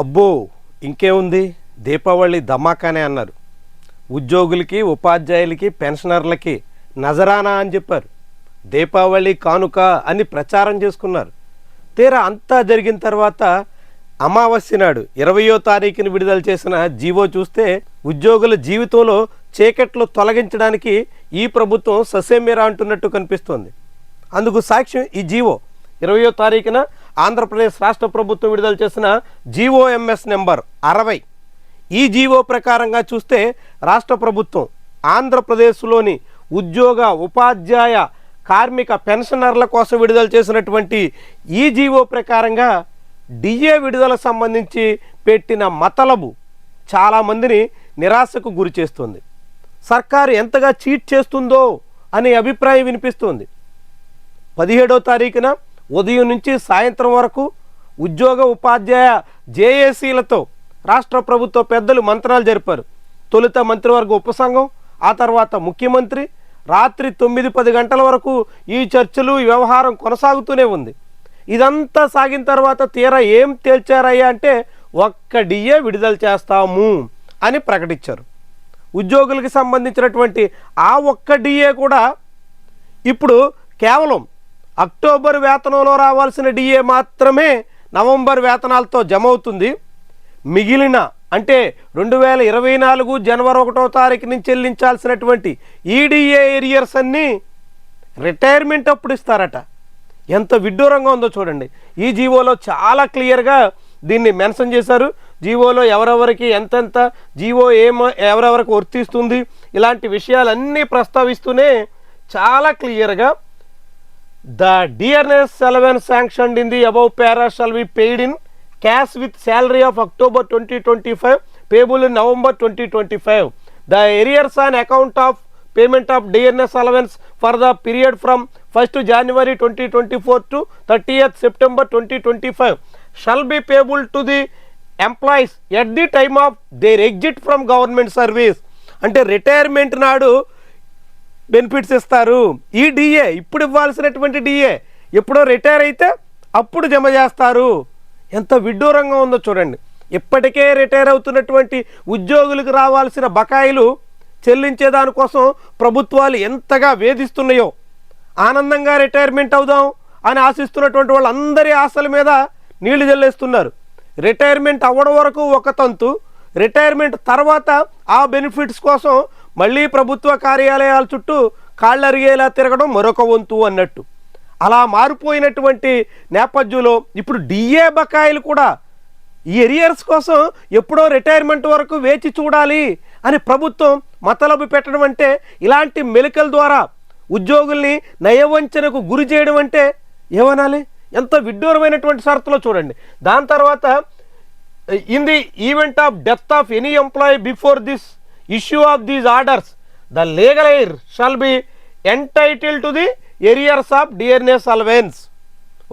అబ్బో ఇంకేముంది దీపావళి ధమాకానే అన్నారు ఉద్యోగులకి ఉపాధ్యాయులకి పెన్షనర్లకి నజరానా అని చెప్పారు దీపావళి కానుక అని ప్రచారం చేసుకున్నారు తీరా అంతా జరిగిన తర్వాత అమావాస్య నాడు ఇరవయో తారీఖున విడుదల చేసిన జీవో చూస్తే ఉద్యోగుల జీవితంలో చీకట్లు తొలగించడానికి ఈ ప్రభుత్వం ససేమిరా అంటున్నట్టు కనిపిస్తోంది అందుకు సాక్ష్యం ఈ జీవో ఇరవయో తారీఖున ఆంధ్రప్రదేశ్ రాష్ట్ర ప్రభుత్వం విడుదల చేసిన జీఓఎంఎస్ నెంబర్ అరవై ఈ జీవో ప్రకారంగా చూస్తే రాష్ట్ర ప్రభుత్వం ఆంధ్రప్రదేశ్లోని ఉద్యోగ ఉపాధ్యాయ కార్మిక పెన్షనర్ల కోసం విడుదల చేసినటువంటి ఈ జీవో ప్రకారంగా డిఏ విడుదల సంబంధించి పెట్టిన మతలబు చాలామందిని నిరాశకు గురి చేస్తుంది సర్కారు ఎంతగా చీట్ చేస్తుందో అనే అభిప్రాయం వినిపిస్తుంది పదిహేడో తారీఖున ఉదయం నుంచి సాయంత్రం వరకు ఉద్యోగ ఉపాధ్యాయ జేఏసీలతో రాష్ట్ర ప్రభుత్వ పెద్దలు మంత్రాలు జరిపారు తొలుత మంత్రివర్గ ఉపసంఘం ఆ తర్వాత ముఖ్యమంత్రి రాత్రి తొమ్మిది పది గంటల వరకు ఈ చర్చలు ఈ వ్యవహారం కొనసాగుతూనే ఉంది ఇదంతా సాగిన తర్వాత తీరా ఏం తేల్చారయ్యా అంటే ఒక్క డిఏ విడుదల చేస్తాము అని ప్రకటించారు ఉద్యోగులకు సంబంధించినటువంటి ఆ ఒక్క డిఏ కూడా ఇప్పుడు కేవలం అక్టోబర్ వేతనంలో రావాల్సిన డిఏ మాత్రమే నవంబర్ వేతనాలతో జమ అవుతుంది మిగిలిన అంటే రెండు వేల ఇరవై నాలుగు జనవరి ఒకటో తారీఖు నుంచి చెల్లించాల్సినటువంటి ఈడిఏ ఏరియర్స్ అన్నీ రిటైర్మెంట్ అప్పుడు ఇస్తారట ఎంత విడ్డూరంగా ఉందో చూడండి ఈ జీవోలో చాలా క్లియర్గా దీన్ని మెన్షన్ చేశారు జీవోలో ఎవరెవరికి ఎంతెంత జీవో ఏమో ఎవరెవరికి వర్తిస్తుంది ఇలాంటి విషయాలన్నీ ప్రస్తావిస్తూనే చాలా క్లియర్గా The DNS 11 sanctioned in the above para shall be paid in cash with salary of October 2025, payable in November 2025. The arrears on account of payment of DNS allowance for the period from 1st January 2024 to 30th September 2025 shall be payable to the employees at the time of their exit from government service. Ante retirement naadu benefits ఇస్తారు ఈ DA ఇప్పుడు ఇవ్వాల్సినటువంటి DA ఎప్పుడో retire అయితే అప్పుడు జమ చేస్తారు ఎంత విడ్డూరంగా ఉందో చూడండి ఇప్పటికే రిటైర్ అవుతున్నటువంటి ఉద్యోగులకు రావాల్సిన బకాయిలు చెల్లించే దానికోసం ప్రభుత్వాలు ఎంతగా వేధిస్తున్నాయో ఆనందంగా రిటైర్మెంట్ అవుదాం అని ఆశిస్తున్నటువంటి వాళ్ళందరి ఆశల మీద నీళ్లు చెల్లేస్తున్నారు రిటైర్మెంట్ అవ్వడం వరకు ఒక తంతు రిటైర్మెంట్ తర్వాత ఆ బెనిఫిట్స్ కోసం మళ్ళీ ప్రభుత్వ కార్యాలయాల చుట్టూ కాళ్ళరిగేలా తిరగడం మరొక వంతు అన్నట్టు అలా మారిపోయినటువంటి నేపథ్యంలో ఇప్పుడు డిఏ బకాయిలు కూడా ఈ ఎరియర్స్ కోసం ఎప్పుడో రిటైర్మెంట్ వరకు వేచి చూడాలి అని ప్రభుత్వం మతలబు పెట్టడం అంటే ఇలాంటి మెలికల ద్వారా ఉద్యోగుల్ని నయవంచనకు గురి చేయడం అంటే ఏమనాలి ఎంత విడ్డూరమైనటువంటి షరతులో చూడండి దాని తర్వాత in the event of death of any employee before this issue of these orders the legal heir shall be entitle to the arrears of DNS సల్వెన్స్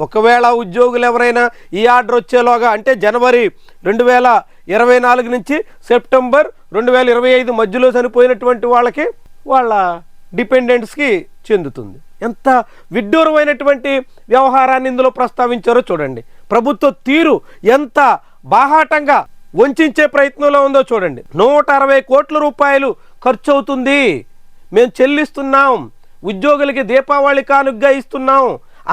ఒకవేళ ఉద్యోగులు ఎవరైనా ఈ ఆర్డర్ వచ్చేలోగా అంటే జనవరి రెండు వేల ఇరవై నాలుగు నుంచి సెప్టెంబర్ రెండు వేల ఇరవై ఐదు మధ్యలో చనిపోయినటువంటి వాళ్ళకి వాళ్ళ డిపెండెంట్స్కి చెందుతుంది ఎంత విడ్డూరమైనటువంటి వ్యవహారాన్ని ఇందులో ప్రస్తావించారో చూడండి ప్రభుత్వ తీరు ఎంత బాహాటంగా వంచే ప్రయత్నంలో ఉందో చూడండి నూట అరవై కోట్ల రూపాయలు ఖర్చు అవుతుంది మేము చెల్లిస్తున్నాం ఉద్యోగులకి దీపావళి కానుగ్గా ఇస్తున్నాం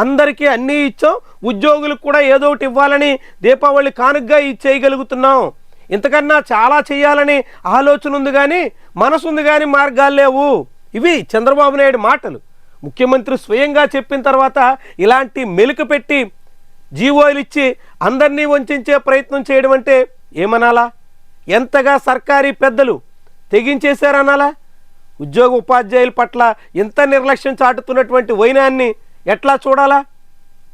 అందరికీ అన్నీ ఇచ్చాం ఉద్యోగులకు కూడా ఏదో ఒకటి ఇవ్వాలని దీపావళి కానుగ్గా చేయగలుగుతున్నాం ఇంతకన్నా చాలా చేయాలని ఆలోచన ఉంది కానీ మనసు ఉంది కానీ మార్గాలు లేవు ఇవి చంద్రబాబు నాయుడు మాటలు ముఖ్యమంత్రి స్వయంగా చెప్పిన తర్వాత ఇలాంటి మెలుకు పెట్టి జీవోలు ఇచ్చి అందరినీ వంచే ప్రయత్నం చేయడం అంటే ఏమనాలా ఎంతగా సర్కారీ పెద్దలు తెగించేశారనాలా ఉద్యోగ ఉపాధ్యాయుల పట్ల ఇంత నిర్లక్ష్యం చాటుతున్నటువంటి వైనాన్ని ఎట్లా చూడాలా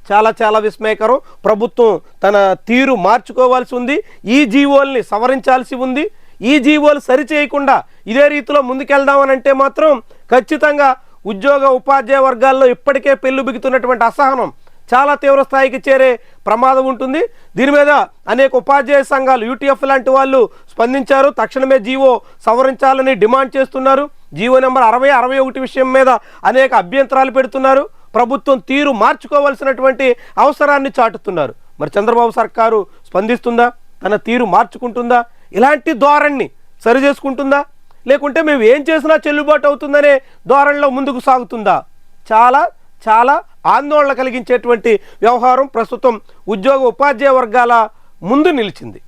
చాలా చాలా విస్మయకరం ప్రభుత్వం తన తీరు మార్చుకోవాల్సి ఉంది ఈ జీవోల్ని సవరించాల్సి ఉంది ఈ జీవోలు సరిచేయకుండా ఇదే రీతిలో ముందుకెళ్దామని అంటే మాత్రం ఖచ్చితంగా ఉద్యోగ ఉపాధ్యాయ వర్గాల్లో ఇప్పటికే పెళ్ళు బిగుతున్నటువంటి అసహనం చాలా తీవ్ర స్థాయికి చేరే ప్రమాదం ఉంటుంది దీని మీద అనేక ఉపాధ్యాయ సంఘాలు యూటీఎఫ్ లాంటి వాళ్ళు స్పందించారు తక్షణమే జీవో సవరించాలని డిమాండ్ చేస్తున్నారు జీవో నెంబర్ అరవై అరవై ఒకటి విషయం మీద అనేక అభ్యంతరాలు పెడుతున్నారు ప్రభుత్వం తీరు మార్చుకోవాల్సినటువంటి అవసరాన్ని చాటుతున్నారు మరి చంద్రబాబు సర్కారు స్పందిస్తుందా తన తీరు మార్చుకుంటుందా ఇలాంటి ధోరణి సరి చేసుకుంటుందా లేకుంటే మేము ఏం చేసినా చెల్లుబాటు అవుతుందనే ధోరణిలో ముందుకు సాగుతుందా చాలా చాలా ఆందోళన కలిగించేటువంటి వ్యవహారం ప్రస్తుతం ఉద్యోగ ఉపాధ్యాయ వర్గాల ముందు నిలిచింది